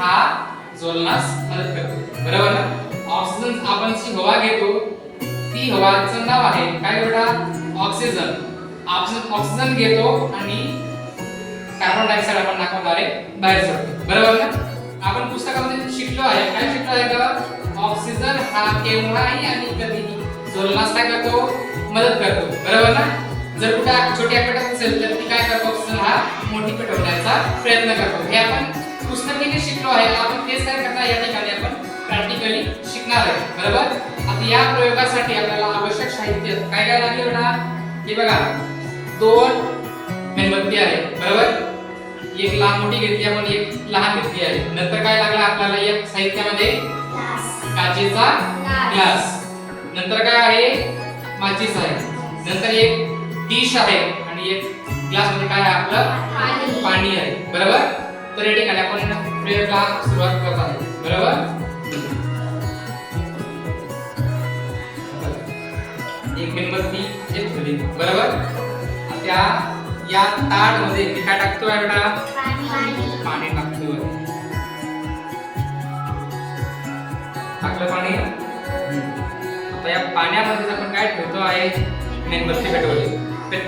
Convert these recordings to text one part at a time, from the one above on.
हा जोलनास मदत करतो. बरोबर ना? ऑक्सिजन आपण जी हवा घेतो ती हवाचं नाव आहे काय बेटा? ऑक्सिजन ऑक्सिजन ऑक्सिजन घेतो आणि कार्बन डायऑक्साइड आपण नाकाद्वारे बाहेर सोडतो. बरोबर ना? आपण पुस्तकामध्ये शिकलो आहे. काय शिकलो आहे का ऑक्सिजन हा केव्हाही आणि कधीही जोलनास काय करतो? मदत करतो. बरोबर ना? जर कुठे छोट्या पेटात असेल तर ती काय करतो? ऑक्सिजन हा मोठी पेटवण्याचा प्रयत्न करतो. हे आपण पुस्तकीने शिकलो आहे आपण तेच काय करता या ठिकाणी आपण प्रॅक्टिकली शिकणार आहे. बरोबर? आता या प्रयोगासाठी आपल्याला आवश्यक साहित्य काय काय लागेल बेटा हे बघा. दोन मेणबत्ती आहे. बरोबर? एक लहान मोठी घेतली आपण एक लहान घेतली आहे. नंतर काय लागलं आपल्याला या साहित्यामध्ये? काचेचा ग्लास. नंतर काय आहे? माचीस आहे. नंतर एक डिश आहे आणि एक ग्लासमध्ये काय आहे आपलं? पाणी आहे. बरोबर? तर या ठिकाणी आपण प्रयोगाला सुरुवात करत आहे बरोबर? एक मेणबत्ती एक ठेवली बरोबर? त्या या ताटमध्ये मी काय टाकतोय बेटा? पाणी. टाकतोय टाकलं पाणी? आता या पाण्यामध्ये आपण काय ठेवतो आहे? मेणबत्ती पेटवली.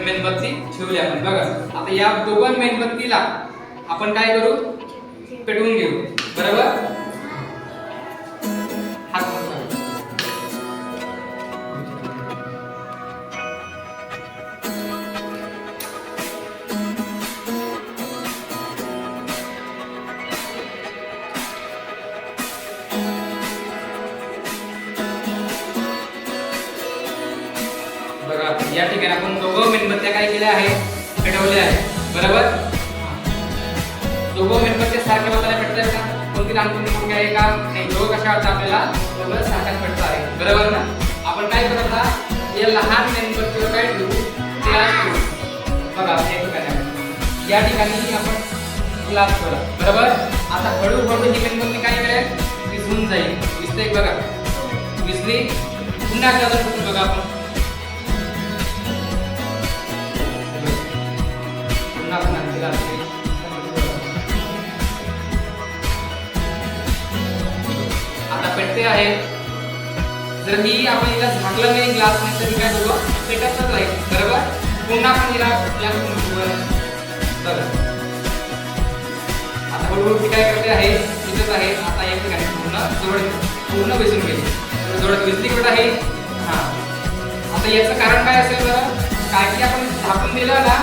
मेणबत्ती ठेवली आपण. बघा. आता या दोघं मेणबत्तीला आपण काय करू? पेटवून घेऊ. बरोबर? या ठिकाणी आपण दोघं मेणबत्त्या काय केल्या आहेत? पेटवल्या आहेत. बरोबर? दोघं मेणबत्त्या सारख्या बघायला भेटतात का? कोणती लहान कोणती आहे का? नाही दोघं कशा वाटतं आपल्याला? दोघं सारखाच भेटतो आहे. बरोबर ना? आपण काय करत आहात? या लहान गणपतीवर काय ठेवू? ते बघा हे ठिकाणी या ठिकाणी आपण ग्लास करा बरोबर? आता हळूहळू ही गणपती काय करेल विसरून जाईल. विसते बघा? विसरी पुन्हा एकदा बघा आपण. पुन्हा पुन्हा ते आहे. जर मी आपण हिला झाकलं नाही ग्लास नाही तर मी काय होतो पेटतच राहील बरोबर? पुन्हा आपण हिला ग्लास बघा आता हळूहळू ती काय करते आहे? तिथंच आहे. आता एक ठिकाणी पूर्ण जोड पूर्ण बेसून गेली जोडत जवळ कुठं आहे? हा. आता याचं कारण काय असेल बरं? काय की आपण झाकून दिलं ना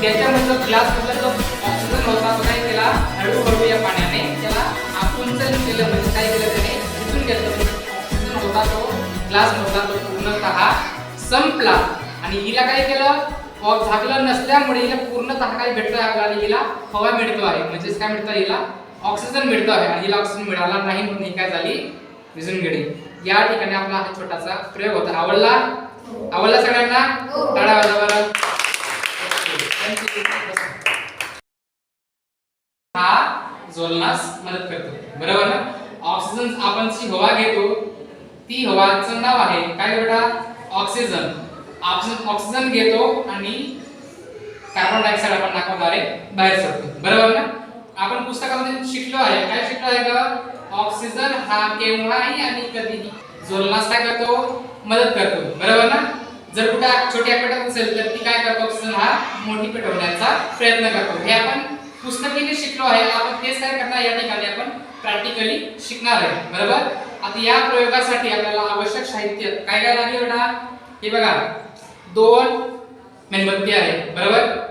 त्याच्यामधलं ग्लास मधला जो ऑक्सिजन होता तो काय केला? हळूहळू या पाण्याने त्याला आकुंचन केलं. म्हणजे काय केलं त्याने? ऑक्सिजन होता तो ग्लास मधला तो पूर्णतः संपला. आणि हिला काय केलं? झाकलं नसल्यामुळे हिला पूर्णतः काय भेटतोय आपल्याला? हिला हवा मिळतो आहे. म्हणजेच काय मिळतं हिला ऑक्सिजन मिळतो आहे. आणि हिला ऑक्सिजन मिळाला नाही म्हणून ही काय झाली? विजून गेली. या ठिकाणी आपला हा छोटासा प्रयोग होता. आवडला? आवडला सगळ्यांना? टाळा वाजवा. हा ज्वलनास मदत करतो. बरोबर ना? ऑक्सिजन आपण जी हवा घेतो ती हवाचं नाव आहे काय बेटा? ऑक्सिजन. ऑक्सिजन ऑक्सिजन घेतो आणि कार्बन डायऑक्साइड आपण नाकाद्वारे बाहेर सोडतो. बरोबर ना? आपण पुस्तकामध्ये शिकलो आहे. काय शिकलो आहे का ऑक्सिजन हा केव्हाही आणि कधीही ज्वलनास काय करतो मदत करतो. बरोबर ना? जर कुठे छोट्या पेटत असेल तर ती काय करतो? ऑक्सिजन हा मोठी पेटवण्याचा प्रयत्न करतो. हे आपण पुस्तकीने शिकलो आहे आपण तेच काय करणार या ठिकाणी? आपण प्रॅक्टिकली शिकणार आहे बरोबर? आता या प्रयोगासाठी आपल्याला आवश्यक साहित्य काय काय लागेल बेटा? हे बघा दोन मेणबत्ती आहे बरोबर?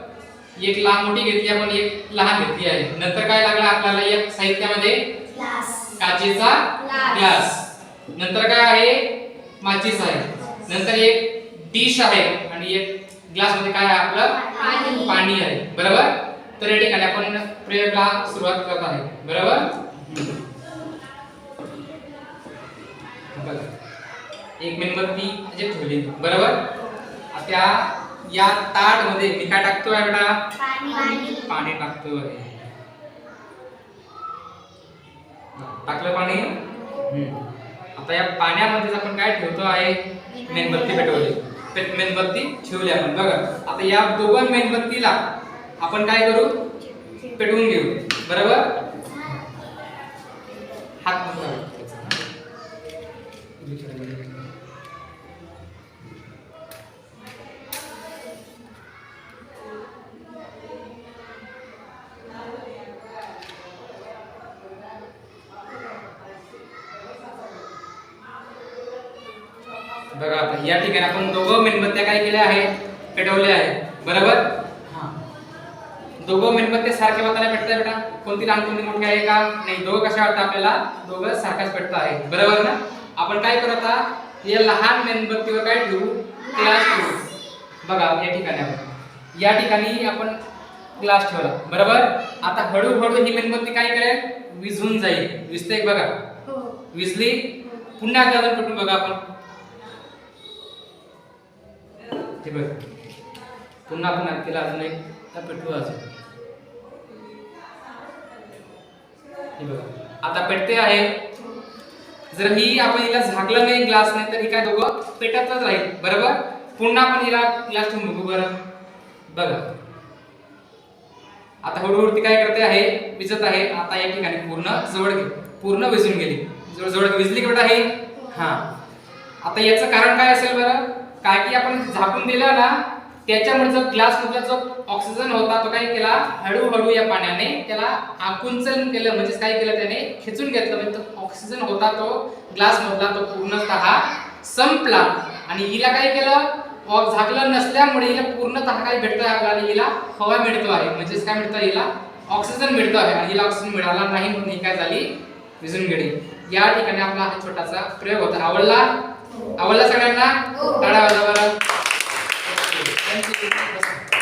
एक लहान मोठी घेतली आपण एक लहान घेतली आहे. नंतर काय लागलं आपल्याला या साहित्यामध्ये? काचेचा ग्लास. नंतर काय आहे? माचीस आहे. नंतर एक डिश आहे आणि एक ग्लासमध्ये काय आहे आपलं? पाणी आहे बरोबर? तर या ठिकाणी आपण प्रयोगाला सुरुवात करत आहे बरोबर? बघा. एक मेणबत्ती जे ठेवली. बरोबर? त्या या ताटमध्ये मी काय टाकतोय बेटा? पाणी. टाकतोय. टाकलं पाणी. आता या पाण्यामध्ये आपण काय ठेवतो आहे? मेणबत्ती पेटवली. मेणबत्ती ठेवली आपण. बघा. आता या दोघं मेणबत्तीला आपण काय करू? पेटवून घेऊ. बरोबर? हात. बघा आता या ठिकाणी आपण दोघं मेणबत्त्या काय केल्या आहेत? पेटवल्या आहेत. बरोबर? हा. दोघं मेणबत्त्या सारख्या वाताला पेटताय बेटा. कोणती लहान कोणती मोठी आहे का? नाही, दोघं कशा वाटतं आपल्याला? दोघं सारखाच पेटत आहे बरोबर ना? आपण काय करू आता? या लहान मेणबत्तीवर काय ठेवू? ग्लास ठेवू. बघा या ठिकाणी आपण. या ठिकाणी आपण ग्लास ठेवला. बरोबर? आता हळूहळू ही मेणबत्ती काय करेल? विझून जाईल. विजते बघा. हो. विजली पुन्हा एकदा पेटून बघा आपण. ते बघ. पुन्हा पुन्हा तिला अजून एक पेटवू अजून. हे बघा. आता पेटते आहे. जर ही आपण हिला झाकलं नाही ग्लास नाही तर ही काय दोघं पेटतच राहील. बरोबर? पुन्हा आपण हिला ग्लास ठेवून बघू बरं. बघा. आता हळूहळू ती काय करते आहे विजत आहे. आता या ठिकाणी पूर्ण जवळ पूर्ण विजून गेली. जवळ जवळ विजली कट आहे? हा. आता याचं कारण काय असेल बरं? काय की आपण झाकून दिलं ना त्याच्यामुळे जो ग्लास मधला जो ऑक्सिजन होता तो काय केला? हळूहळू या पाण्याने त्याला आकुंचन केलं म्हणजेच काय केलं त्याने? खिचून घेतलं. म्हणजे तो ऑक्सिजन होता तो ग्लास मधला तो पूर्णतः संपला. आणि हिला काय केलं? झाकलं नसल्यामुळे हिला पूर्णतः काय भेटतं आपल्याला हिला हवा मिळतो आहे. म्हणजेच काय मिळतं? हिला ऑक्सिजन मिळतो आहे. आणि हिला ऑक्सिजन मिळाला नाही म्हणून ही काय झाली? विजून गेली या ठिकाणी आपला हा छोटासा प्रयोग होता. आवडला? आवडला सगळ्यांना? हो. टाळा वाजवा बरं थँक्यू